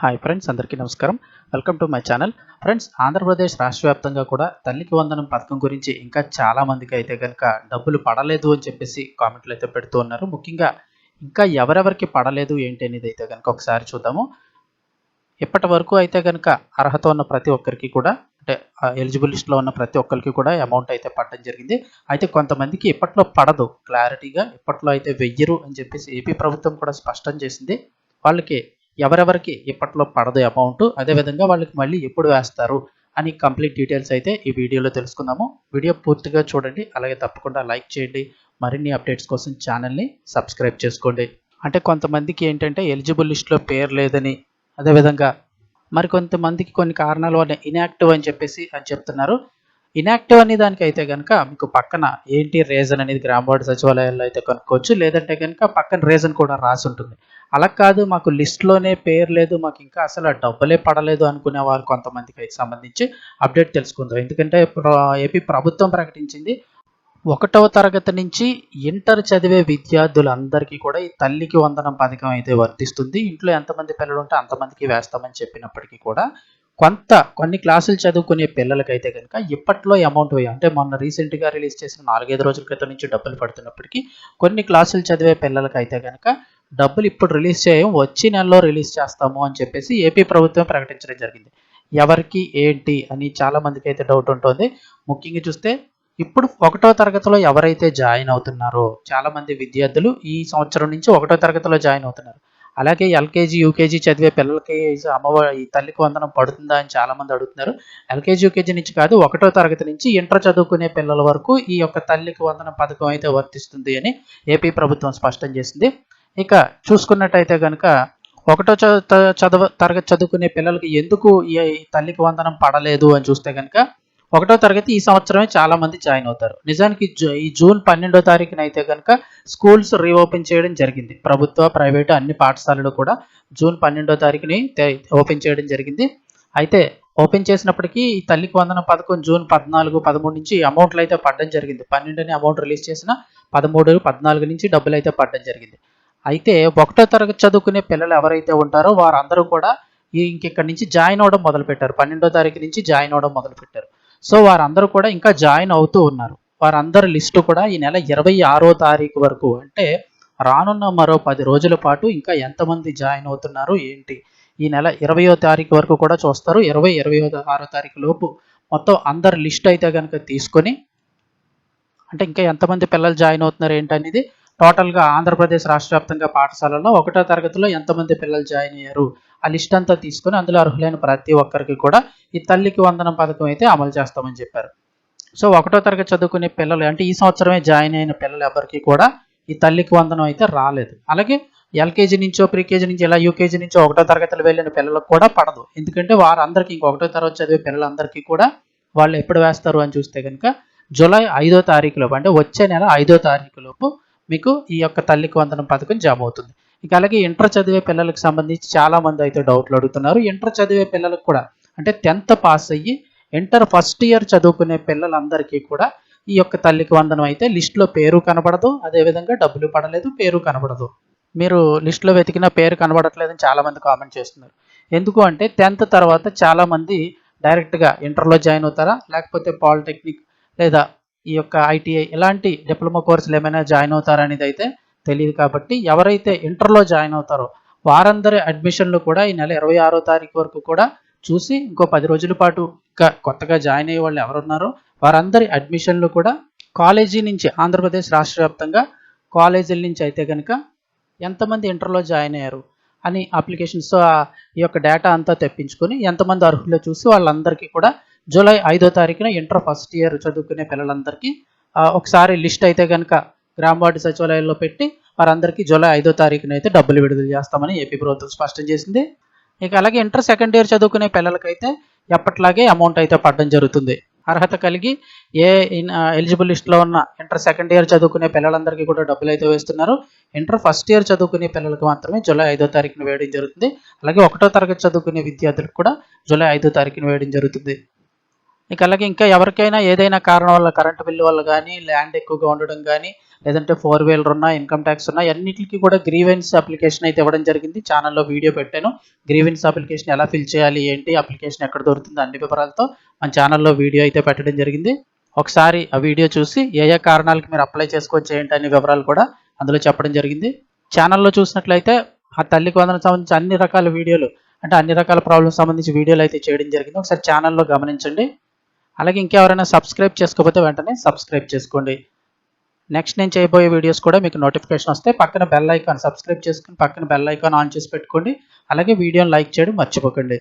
Hi friends అందరికీ నమస్కారం. Welcome to my channel. Friends Andhra Pradesh రాష్ట్ర వ్యాప్తంగా కూడా తల్లికి వందనం పథకం గురించి ఇంకా చాలా మందికి అయితే కనుక డబ్బులు పడలేదు అని చెప్పేసి కామెంట్లు అయితే పెడుతూ ఉన్నారు. ముఖ్యంగా ఇంకా ఎవరెవరికి పడలేదు ఏంటి అనేది అయితే కనుక ఒకసారి చూద్దాము. ఇప్పటి వరకు అయితే కనుక అర్హత ఉన్న ప్రతి ఒక్కరికి కూడా అంటే ఎలిజిబుల్ లిస్ట్లో ఉన్న ప్రతి ఒక్కరికి కూడా అమౌంట్ అయితే పడడం జరిగింది. అయితే కొంతమందికి ఇప్పట్లో పడదు క్లారిటీగా ఇప్పట్లో అయితే వెయ్యరు అని చెప్పేసి ఏపీ ప్రభుత్వం కూడా స్పష్టం చేసింది. వాళ్ళకి ఎవరెవరికి ఇప్పట్లో పడదు అమౌంట్ అదేవిధంగా వాళ్ళకి మళ్ళీ ఎప్పుడు వేస్తారు అని కంప్లీట్ డీటెయిల్స్ అయితే ఈ వీడియోలో తెలుసుకుందాము. వీడియో పూర్తిగా చూడండి అలాగే తప్పకుండా లైక్ చేయండి. మరిన్ని అప్డేట్స్ కోసం ఛానల్ని సబ్స్క్రైబ్ చేసుకోండి. అంటే కొంతమందికి ఏంటంటే ఎలిజిబుల్ లిస్ట్లో పేరు లేదని అదేవిధంగా మరి కొంతమందికి కొన్ని కారణాల వల్ల ఇన్యాక్టివ్ అని చెప్పేసి అని చెప్తున్నారు. ఇనాక్టివ్ అనే దానికి అయితే కనుక మీకు పక్కన ఏంటి రీజన్ అనేది గ్రామ వార్డు సచివాలయాల్లో అయితే కనుక్కోవచ్చు. లేదంటే కనుక పక్కన రీజన్ కూడా రాసి ఉంటుంది. అలా కాదు మాకు లిస్ట్లోనే పేరు లేదు మాకు ఇంకా అసలు డబ్బులే పడలేదు అనుకునే వారు కొంతమందికి అయితే సంబంధించి అప్డేట్ తెలుసుకుందాం. ఎందుకంటే ఏపీ ప్రభుత్వం ప్రకటించింది ఒకటవ తరగతి నుంచి ఇంటర్ చదివే విద్యార్థులందరికీ కూడా ఈ తల్లికి వందనం పథకం అయితే వర్తిస్తుంది. ఇంట్లో ఎంతమంది పిల్లలు ఉంటే అంతమందికి వేస్తామని చెప్పినప్పటికీ కూడా కొంత కొన్ని క్లాసులు చదువుకునే పిల్లలకైతే కనుక ఇప్పట్లో అమౌంట్ వేయ అంటే మొన్న రీసెంట్గా రిలీజ్ చేసిన నాలుగైదు రోజుల క్రితం నుంచి డబ్బులు పడుతున్నప్పటికీ కొన్ని క్లాసులు చదివే పిల్లలకైతే కనుక డబ్బులు ఇప్పుడు రిలీజ్ చేయం వచ్చే నెలలో రిలీజ్ చేస్తాము అని చెప్పేసి ఏపీ ప్రభుత్వం ప్రకటించడం జరిగింది. ఎవరికి ఏంటి అని చాలా మందికి అయితే డౌట్ ఉంటుంది. ముఖ్యంగా చూస్తే ఇప్పుడు ఒకటో తరగతిలో ఎవరైతే జాయిన్ అవుతున్నారో చాలా మంది విద్యార్థులు ఈ సంవత్సరం నుంచి ఒకటో తరగతిలో జాయిన్ అవుతున్నారు. అలాగే ఎల్కేజీ యూకేజీ చదివే పిల్లలకి అమ్మవారి తల్లికి వందనం పడుతుందా అని చాలామంది అడుగుతున్నారు. ఎల్కేజీ యూకేజీ నుంచి కాదు ఒకటో తరగతి నుంచి ఇంటర్ చదువుకునే పిల్లల వరకు ఈ యొక్క తల్లికి వందనం పథకం అయితే వర్తిస్తుంది అని ఏపీ ప్రభుత్వం స్పష్టం చేసింది. ఇక చూసుకున్నట్టయితే కనుక ఒకటో చ- త- చదవ తరగతి చదువుకునే పిల్లలకి ఎందుకు ఈ తల్లికి వందనం పడలేదు అని చూస్తే కనుక ఒకటో తరగతి ఈ సంవత్సరమే చాలా మంది జాయిన్ అవుతారు. నిజానికి జూ- ఈ జూన్ పన్నెండో తారీఖున అయితే కనుక స్కూల్స్ రీఓపెన్ చేయడం జరిగింది. ప్రభుత్వ ప్రైవేటు అన్ని పాఠశాలలు కూడా జూన్ పన్నెండో తారీఖుని ఓపెన్ చేయడం జరిగింది. అయితే ఓపెన్ చేసినప్పటికీ ఈ తల్లికి వందన పథకం జూన్ పద్నాలుగు పదమూడు నుంచి అమౌంట్లు అయితే పడడం జరిగింది. పన్నెండుని అమౌంట్ రిలీజ్ చేసిన పదమూడు పద్నాలుగు నుంచి డబ్బులు అయితే పడడం జరిగింది. అయితే ఒకటో తరగతి చదువుకునే పిల్లలు ఎవరైతే ఉంటారో వారందరూ కూడా ఇంకెక్కడి నుంచి జాయిన్ అవ్వడం మొదలుపెట్టారు. పన్నెండో తారీఖు నుంచి జాయిన్ అవ్వడం మొదలుపెట్టారు. సో వారందరూ కూడా ఇంకా జాయిన్ అవుతూ ఉన్నారు. వారందరి లిస్టు కూడా ఈ నెల ఇరవై ఆరో తారీఖు వరకు అంటే రానున్న మరో పది రోజుల పాటు ఇంకా ఎంతమంది జాయిన్ అవుతున్నారు ఏంటి? ఈ నెల ఇరవయో తారీఖు వరకు కూడా చూస్తారు. ఇరవై ఇరవై ఆరో తారీఖు లోపు మొత్తం అందరి లిస్ట్ అయితే కనుక తీసుకొని అంటే ఇంకా ఎంతమంది పిల్లలు జాయిన్ అవుతున్నారు ఏంటనేది టోటల్గా ఆంధ్రప్రదేశ్ రాష్ట్ర వ్యాప్తంగా పాఠశాలలో ఒకటో తరగతిలో ఎంతమంది పిల్లలు జాయిన్ అయ్యారు? ఆ లిస్ట్ అంతా తీసుకొని అందులో అర్హులైన ప్రతి ఒక్కరికి కూడా ఈ తల్లికి వందనం పథకం అయితే అమలు చేస్తామని చెప్పారు. సో ఒకటో తరగతి చదువుకునే పిల్లలు అంటే ఈ సంవత్సరమే జాయిన్ అయిన పిల్లలు ఎవరికి కూడా ఈ తల్లికి వందనం అయితే రాలేదు. అలాగే ఎల్కేజీ నుంచో ప్రీకేజీ నుంచి ఇలా యూకేజీ నుంచో ఒకటో తరగతిలో వెళ్ళిన పిల్లలకు కూడా పడదు. ఎందుకంటే వారందరికీ ఇంకొకటో తరగతి చదివే పిల్లలందరికీ కూడా వాళ్ళు ఎప్పుడు వేస్తారు అని చూస్తే కనుక జూలై ఐదో తారీఖులోపు అంటే వచ్చే నెల ఐదో తారీఖులోపు మీకు ఈ యొక్క తల్లికి వందనం పథకం జాబ్ అవుతుంది ఇక అలాగే ఇంటర్ చదివే పిల్లలకు సంబంధించి చాలామంది అయితే డౌట్లు అడుగుతున్నారు. ఇంటర్ చదివే పిల్లలకు కూడా అంటే టెన్త్ పాస్ అయ్యి ఇంటర్ ఫస్ట్ ఇయర్ చదువుకునే పిల్లలందరికీ కూడా ఈ యొక్క తల్లికి వందనం అయితే లిస్టులో పేరు కనబడదు. అదేవిధంగా డబ్బులు పడలేదు పేరు కనబడదు. మీరు లిస్టులో వెతికిన పేరు కనబడట్లేదని అని చాలామంది కామెంట్ చేస్తున్నారు. ఎందుకు అంటే టెన్త్ తర్వాత చాలామంది డైరెక్ట్గా ఇంటర్లో జాయిన్ అవుతారా? లేకపోతే పాలిటెక్నిక్ లేదా ఈ యొక్క ఐటీఐ ఇలాంటి డిప్లొమా కోర్సులు ఏమైనా జాయిన్ అవుతారనేది అయితే తెలియదు కాబట్టి ఎవరైతే ఇంటర్లో జాయిన్ అవుతారో వారందరి అడ్మిషన్లు కూడా ఈ నెల ఇరవై ఆరో తారీఖు వరకు కూడా చూసి ఇంకో పది రోజుల పాటు ఇంకా కొత్తగా జాయిన్ అయ్యే వాళ్ళు ఎవరున్నారో వారందరి అడ్మిషన్లు కూడా కాలేజీ నుంచి ఆంధ్రప్రదేశ్ రాష్ట్ర వ్యాప్తంగా కాలేజీల నుంచి అయితే కనుక ఎంతమంది ఇంటర్లో జాయిన్ అయ్యారు అని అప్లికేషన్స్ ఈ యొక్క డేటా అంతా తెప్పించుకొని ఎంతమంది అర్హులు చూసి వాళ్ళందరికీ కూడా జూలై ఐదో తారీఖున ఇంటర్ ఫస్ట్ ఇయర్ చదువుకునే పిల్లలందరికీ ఒకసారి లిస్ట్ అయితే కనుక గ్రామ వార్డు సచివాలయంలో పెట్టి వారందరికీ జూలై ఐదో తారీఖున అయితే డబ్బులు విడుదల చేస్తామని ఏపీ ప్రభుత్వం స్పష్టం చేసింది. ఇక అలాగే ఇంటర్ సెకండ్ ఇయర్ చదువుకునే పిల్లలకైతే ఎప్పట్లాగే అమౌంట్ అయితే పడడం జరుగుతుంది. అర్హత కలిగి ఏ ఎలిజిబుల్ లిస్ట్లో ఉన్న ఇంటర్ సెకండ్ ఇయర్ చదువుకునే పిల్లలందరికీ కూడా డబ్బులు అయితే వేస్తున్నారు. ఇంటర్ ఫస్ట్ ఇయర్ చదువుకునే పిల్లలకు మాత్రమే జూలై ఐదో తారీఖున వేయడం జరుగుతుంది. అలాగే ఒకటో తరగతి చదువుకునే విద్యార్థులకు కూడా జూలై ఐదో తారీఖున వేయడం జరుగుతుంది. ఇక అలాగే ఇంకా ఎవరికైనా ఏదైనా కారణం వల్ల కరెంటు బిల్లు వల్ల కానీ ల్యాండ్ ఎక్కువగా ఉండడం కానీ లేదంటే ఫోర్ వీలర్ ఉన్నా ఇన్కమ్ ట్యాక్స్ ఉన్నా అన్నిటికీ కూడా గ్రీవెన్స్ అప్లికేషన్ అయితే ఇవ్వడం జరిగింది. ఛానల్లో వీడియో పెట్టాను. గ్రీవెన్స్ అప్లికేషన్ ఎలా ఫిల్ చేయాలి ఏంటి అప్లికేషన్ ఎక్కడ దొరుకుతుంది అన్ని వివరాలతో మన ఛానల్లో వీడియో అయితే పెట్టడం జరిగింది. ఒకసారి ఆ వీడియో చూసి ఏ ఏ కారణాలకు మీరు అప్లై చేసుకోవచ్చు ఏంటి అనే వివరాలు కూడా అందులో చెప్పడం జరిగింది. ఛానల్లో చూసినట్లయితే ఆ తల్లికి వందనం సంబంధించి అన్ని రకాల వీడియోలు అంటే అన్ని రకాల ప్రాబ్లమ్స్ సంబంధించి వీడియోలు అయితే చేయడం జరిగింది. ఒకసారి ఛానల్లో గమనించండి. అలాగే ఇంకెవరైనా సబ్స్క్రైబ్ చేసుకోకపోతే వెంటనే సబ్స్క్రైబ్ చేసుకోండి. నెక్స్ట్ నేను చేయబోయే వీడియోస్ కూడా మీకు నోటిఫికేషన్ వస్తే పక్కన బెల్ ఐకాన్ సబ్స్క్రైబ్ చేసుకుని పక్కన బెల్ ఐకాన్ ఆన్ చేసి పెట్టుకోండి. అలాగే వీడియోని లైక్ చేయడం మర్చిపోకండి.